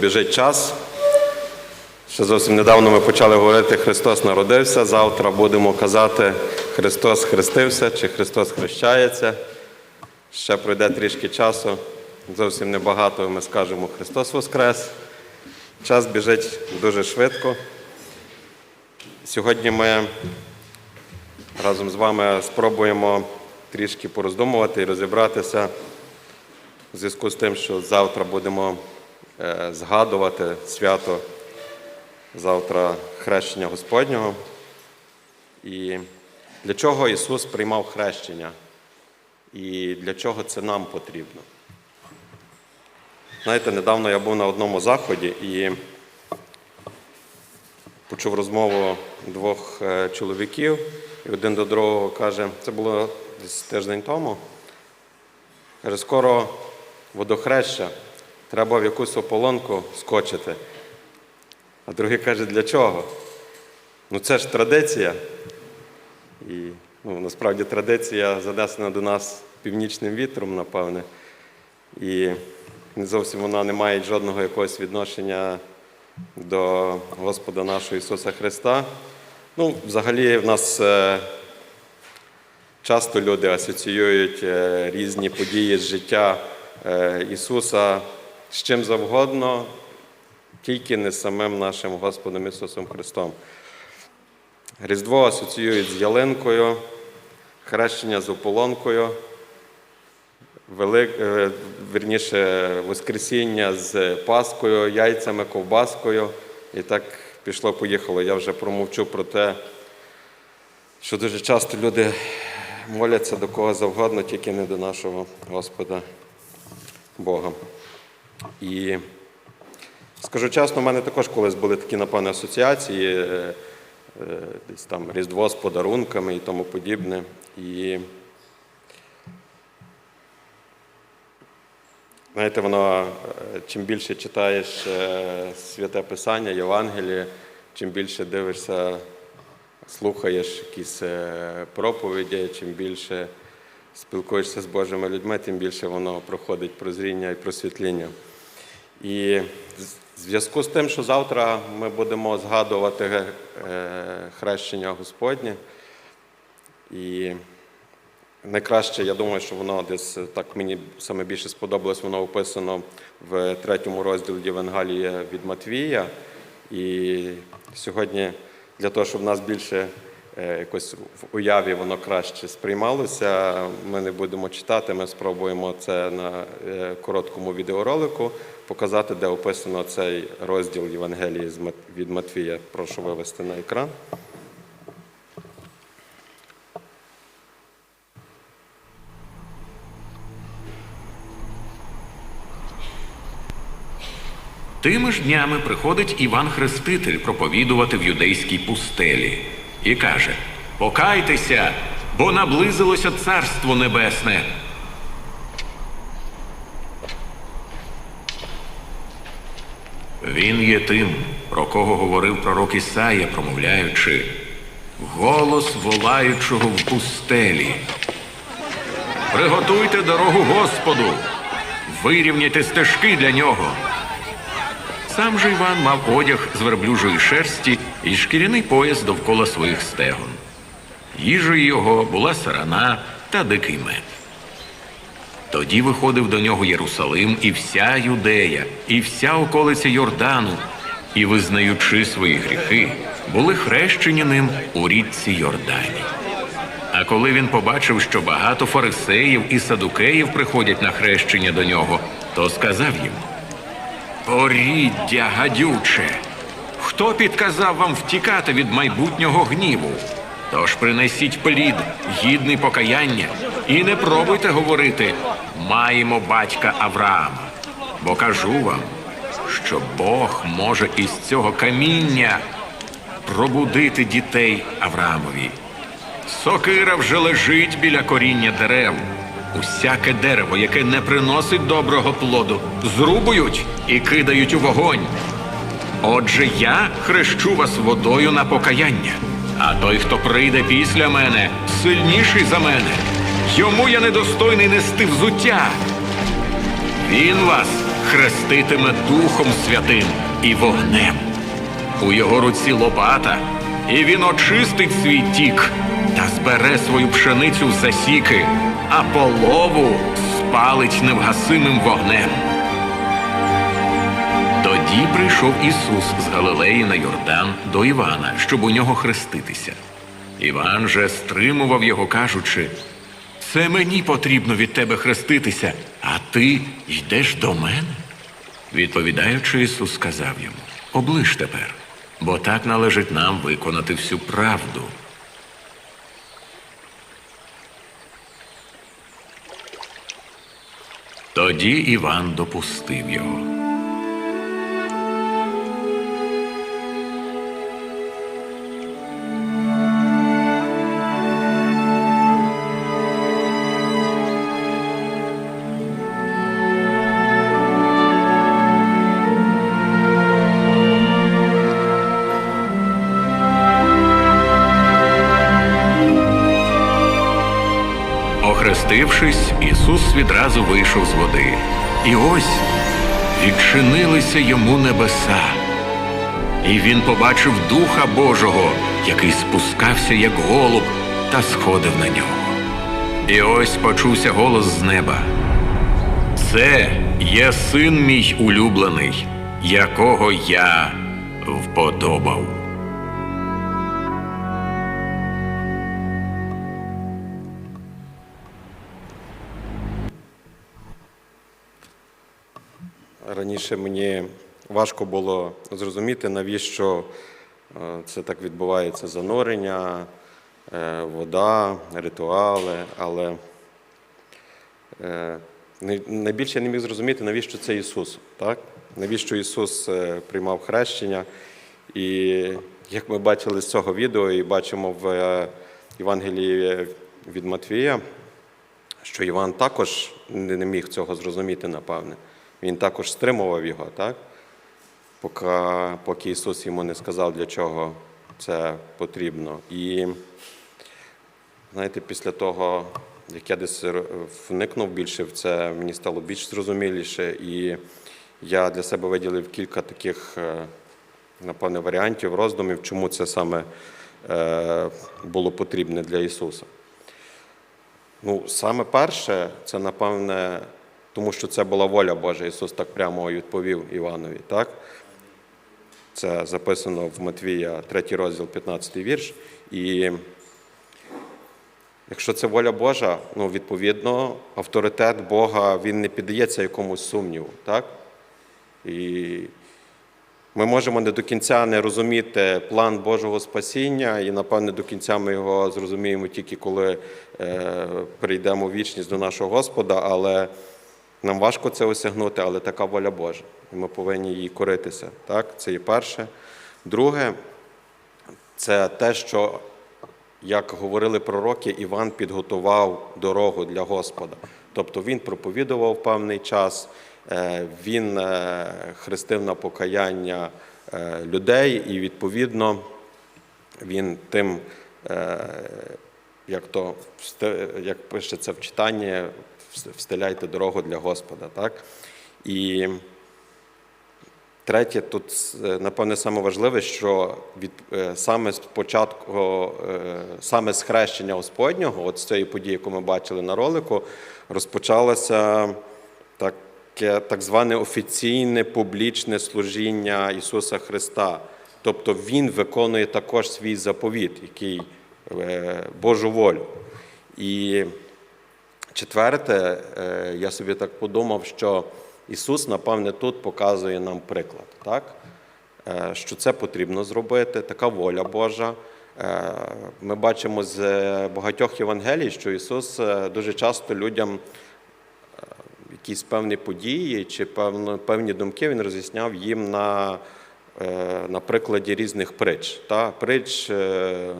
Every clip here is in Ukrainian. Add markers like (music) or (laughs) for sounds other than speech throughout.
Біжить час. Ще зовсім недавно ми почали говорити Христос народився. Завтра будемо казати Христос хрестився чи Христос хрещається. Ще пройде трішки часу. Зовсім небагато ми скажемо Христос Воскрес. Час біжить дуже швидко. Сьогодні ми разом з вами спробуємо трішки пороздумувати і розібратися в зв'язку з тим, що завтра будемо згадувати свято завтра хрещення Господнього. І для чого Ісус приймав хрещення? І для чого це нам потрібно? Знаєте, недавно я був на одному заході і почув розмову двох е, чоловіків, і один до другого каже, це було десь тиждень тому. Каже, скоро водохреща, треба в якусь ополонку скочити. А другий каже, для чого? Ну це ж традиція. І ну, насправді традиція занесена до нас північним вітром, напевне. І зовсім вона не має жодного якогось відношення до Господа нашого Ісуса Христа. Ну, взагалі, в нас е, часто люди асоціюють е, різні події з життя е, Ісуса з чим завгодно, тільки не самим нашим Господом Ісусом Христом. Різдво асоціюють з ялинкою, хрещення з ополонкою, велик, е, верніше, Воскресіння з Паскою, яйцями, ковбаскою. І так пішло-поїхало. Я вже промовчу про те, що дуже часто люди моляться до кого завгодно, тільки не до нашого Господа Бога. І скажу чесно, у мене також колись були такі, напевне, асоціації, е, е, десь там Різдво з подарунками і тому подібне. І знаєте, воно е, чим більше читаєш святе Писання, Євангеліє, чим більше дивишся, слухаєш якісь проповіді, чим більше спілкуєшся з Божими людьми, тим більше воно проходить прозріння і просвітління. І в зв'язку з тим, що завтра ми будемо згадувати е, хрещення Господнє, і найкраще, я думаю, що воно десь так мені саме більше сподобалось, воно описано в третьому розділі Євангелія від Матвія. І сьогодні для того, щоб нас більше якось в уяві воно краще сприймалося, ми не будемо читати, ми спробуємо це на е, короткому відеоролику показати, де описано цей розділ Євангелії від Матвія. Прошу вивести на екран. Тими ж днями приходить Іван Хреститель проповідувати в юдейській пустелі і каже: Покайтеся, бо наблизилося Царство Небесне. Він є тим, про кого говорив пророк Ісая, промовляючи, голос волаючого в пустелі. Приготуйте дорогу Господу, вирівняйте стежки для нього. Сам же Іван мав одяг з верблюжої шерсті і шкіряний пояс довкола своїх стегон. Їжею його була сарана та дикий мед. Тоді виходив до нього Єрусалим і вся юдея, і вся околиця Йордану, і, визнаючи свої гріхи, були хрещені ним у річці Йордані. А коли він побачив, що багато фарисеїв і садукеїв приходять на хрещення до нього, то сказав їм: Поріддя гадюче. Хто підказав вам втікати від майбутнього гніву? Тож принесіть плід, гідний покаяння, і не пробуйте говорити маємо батька Авраама. Бо кажу вам, що Бог може із цього каміння пробудити дітей Авраамові. Сокира вже лежить біля коріння дерев. Усяке дерево, яке не приносить доброго плоду, зрубують і кидають у вогонь. Отже, я хрещу вас водою на покаяння, а той, хто прийде після мене, сильніший за мене. Йому я недостойний нести взуття. Він вас хреститиме Духом Святим і вогнем. У його руці лопата, і він очистить свій тік та збере свою пшеницю в засіки, а полову спалить невгасимим вогнем. Тоді прийшов Ісус з Галилеї на Йордан до Івана, щоб у нього хреститися. Іван же стримував його, кажучи: Це мені потрібно від тебе хреститися, а ти йдеш до мене. Відповідаючи, Ісус сказав йому: Оближ тепер, бо так належить нам виконати всю правду. Тоді Іван допустив його. Відразу вийшов з води. І ось відчинилися йому небеса. І він побачив Духа Божого, який спускався, як голуб, та сходив на нього. І ось почувся голос з неба. Це є син мій улюблений, якого я вподобав. Раніше мені важко було зрозуміти, навіщо е, це так відбувається занурення, е, вода, ритуали, але е, найбільше я не міг зрозуміти, навіщо це Ісус. Так? Навіщо Ісус приймав хрещення. І як ми бачили з цього відео і бачимо в Євангелії від Матвія, що Іван також не міг цього зрозуміти, напевне. Він також стримував його, так? Поки, поки Ісус йому не сказав, для чого це потрібно. І знаєте, після того, як я десь вникнув більше в це, мені стало більш зрозуміліше. І я для себе виділив кілька таких, е, напевне, варіантів, роздумів, чому це саме е, було потрібне для Ісуса. Ну, саме перше, це напевне, тому що це була воля Божа. Ісус так прямо відповів Іванові. Так? Це записано в Матвія 3 розділ, 15 вірш. І якщо це воля Божа, ну, відповідно, авторитет Бога він не піддається якомусь сумніву. Так? І ми можемо не до кінця не розуміти план Божого спасіння, і, напевне, до кінця ми його зрозуміємо тільки коли е, прийдемо в вічність до нашого Господа, але нам важко це осягнути, але така воля Божа. І ми повинні її коритися. Так? Це є перше. Друге, це те, що, як говорили пророки, Іван підготував дорогу для Господа. Тобто він проповідував певний час, е, він е, хрестив на покаяння е, людей, і відповідно він тим, як то як пише це в читанні, встеляйте дорогу для Господа. Так? І Третє, тут е, напевне саме важливе, що від е, саме з початку, е, саме з хрещення Господнього, от з цієї події, яку ми бачили на ролику, розпочалося таке так зване офіційне публічне служіння Ісуса Христа. Тобто Він виконує також свій заповіт, який Божу волю. І Четверте, е, я собі так подумав, що Ісус, напевне, тут показує нам приклад, так? Е, що це потрібно зробити, така воля Божа. Е, Ми бачимо з багатьох Євангелій, що Ісус дуже часто людям якісь певні події чи певні думки Він роз'ясняв їм на, на прикладі різних притч. Та? Притч, е,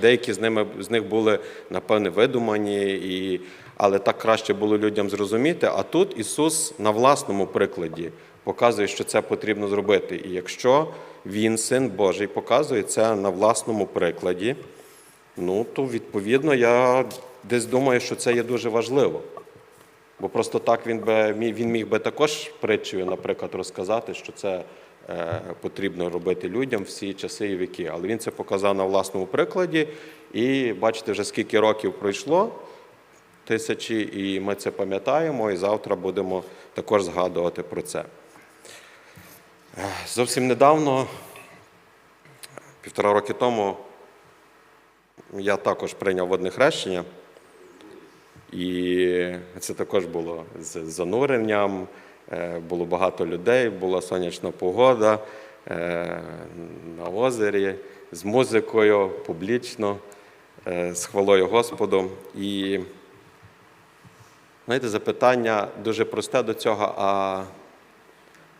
деякі з, ними, з них були, напевне, видумані, і, але так краще було людям зрозуміти. А тут Ісус на власному прикладі показує, що це потрібно зробити. І якщо Він, Син Божий, показує це на власному прикладі, ну то відповідно я десь думаю, що це є дуже важливо. Бо просто так він би він міг би також притчею, наприклад, розказати, що це е, потрібно робити людям всі часи і віки. Але він це показав на власному прикладі, і бачите, вже скільки років пройшло, тисячі, і ми це пам'ятаємо, і завтра будемо також згадувати про це. Е, Зовсім недавно, півтора роки тому, я також прийняв водне хрещення. І це також було з зануренням, е, було багато людей, була сонячна погода е, на озері з музикою публічно, е, з хвалою Господу. І знаєте, запитання дуже просте до цього. А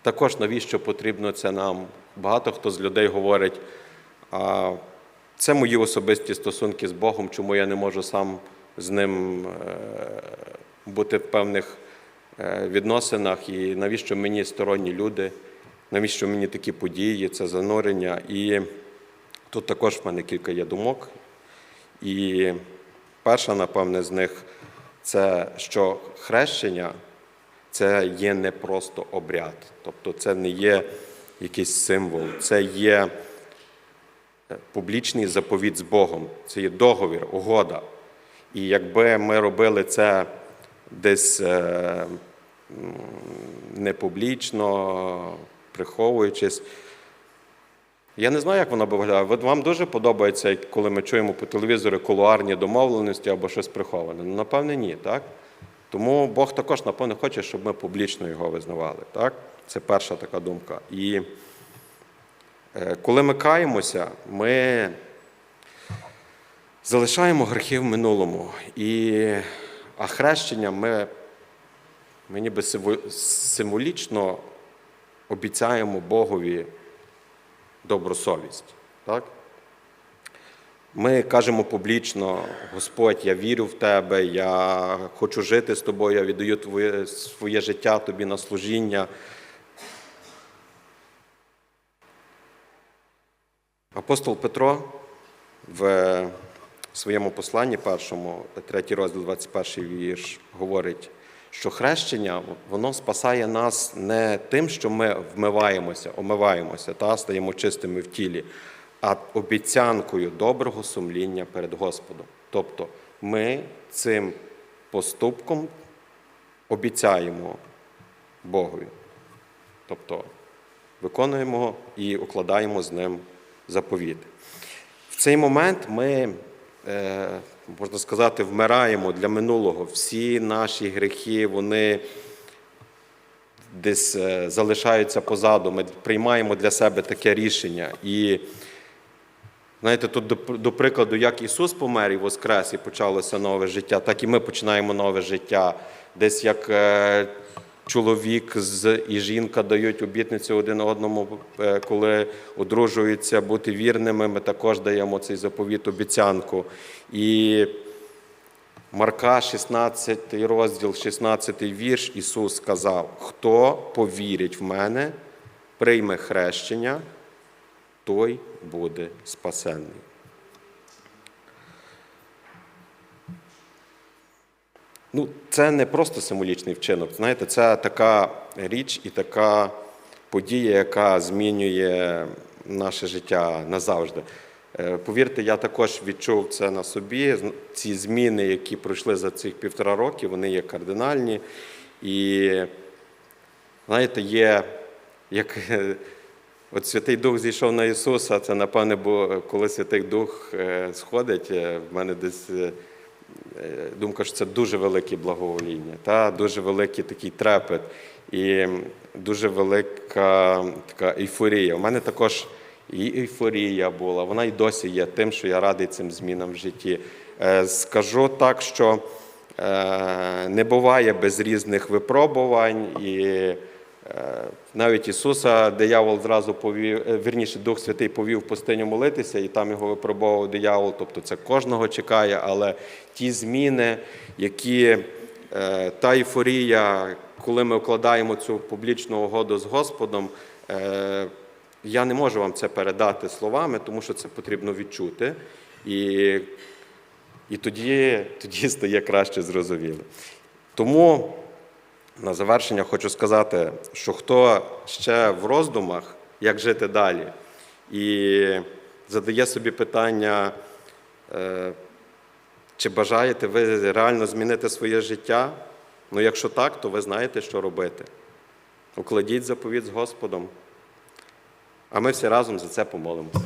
також навіщо потрібно це нам? Багато хто з людей говорить, а це мої особисті стосунки з Богом, чому я не можу сам з ним е, бути в певних е, відносинах, і навіщо мені сторонні люди, навіщо мені такі події, це занурення. І тут також в мене кілька є думок. І перша, напевне, з них це що хрещення це є не просто обряд, тобто це не є якийсь символ, це є е, публічний заповіт з Богом, це є договір, угода. І якби ми робили це десь е, не публічно, приховуючись, я не знаю, як воно би виглядало. Вам дуже подобається, коли ми чуємо по телевізору кулуарні домовленості або щось приховане? Ну, напевне, ні, так? Тому Бог також, напевне, хоче, щоб ми публічно його визнавали. Так? Це перша така думка. І е, коли ми каємося, ми залишаємо гріхи в минулому. І, а хрещення ми, ми ніби символічно обіцяємо Богові добру совість. Так? Ми кажемо публічно, Господь, я вірю в Тебе, я хочу жити з тобою, я віддаю твоє, своє життя тобі на служіння. Апостол Петро в своєму посланні першому, третій розділ, 21 вірш, говорить, що хрещення воно спасає нас не тим, що ми вмиваємося, омиваємося та стаємо чистими в тілі, а обіцянкою доброго сумління перед Господом. Тобто ми цим поступком обіцяємо Богові. Тобто виконуємо і укладаємо з ним заповіт. В цей момент ми, е, можна сказати, вмираємо для минулого. Всі наші гріхи, вони десь е, залишаються позаду. Ми приймаємо для себе таке рішення. І знаєте, тут до, до прикладу, як Ісус помер і воскрес, і почалося нове життя, так і ми починаємо нове життя. Десь як е, чоловік і жінка дають обітницю один одному, е, коли одружуються, бути вірними, ми також даємо цей заповіт, обіцянку. І Марка, 16 розділ, 16 вірш, Ісус сказав: хто повірить в мене, прийме хрещення, той буде спасенний. Ну, це не просто символічний вчинок. Знаєте, це така річ і така подія, яка змінює наше життя назавжди. Е, Повірте, я також відчув це на собі. Ці зміни, які пройшли за цих півтора роки, вони є кардинальні. І знаєте, є як (laughs) от Святий Дух зійшов на Ісуса, це напевне, бо коли Святий Дух е, сходить, е, в мене десь. Е, думка, що це дуже велике благовоління, та дуже великий такий трепет і дуже велика така ейфорія. У мене також і ейфорія була, вона й досі є тим, що я радий цим змінам в житті. Е, Скажу так, що е, не буває без різних випробувань і. Е, Навіть Ісуса диявол зразу повів, е, вірніше, Дух Святий повів в пустиню молитися, і там його випробовував диявол. Тобто це кожного чекає, але ті зміни, які е, та ейфорія, коли ми укладаємо цю публічну угоду з Господом, я не можу вам це передати словами, тому що це потрібно відчути. І, і тоді, тоді стає краще зрозуміло. Тому на завершення хочу сказати, що хто ще в роздумах, як жити далі, і задає собі питання, е, чи бажаєте ви реально змінити своє життя? Ну, якщо так, то ви знаєте, що робити. Укладіть заповідь з Господом. А ми всі разом за це помолимося.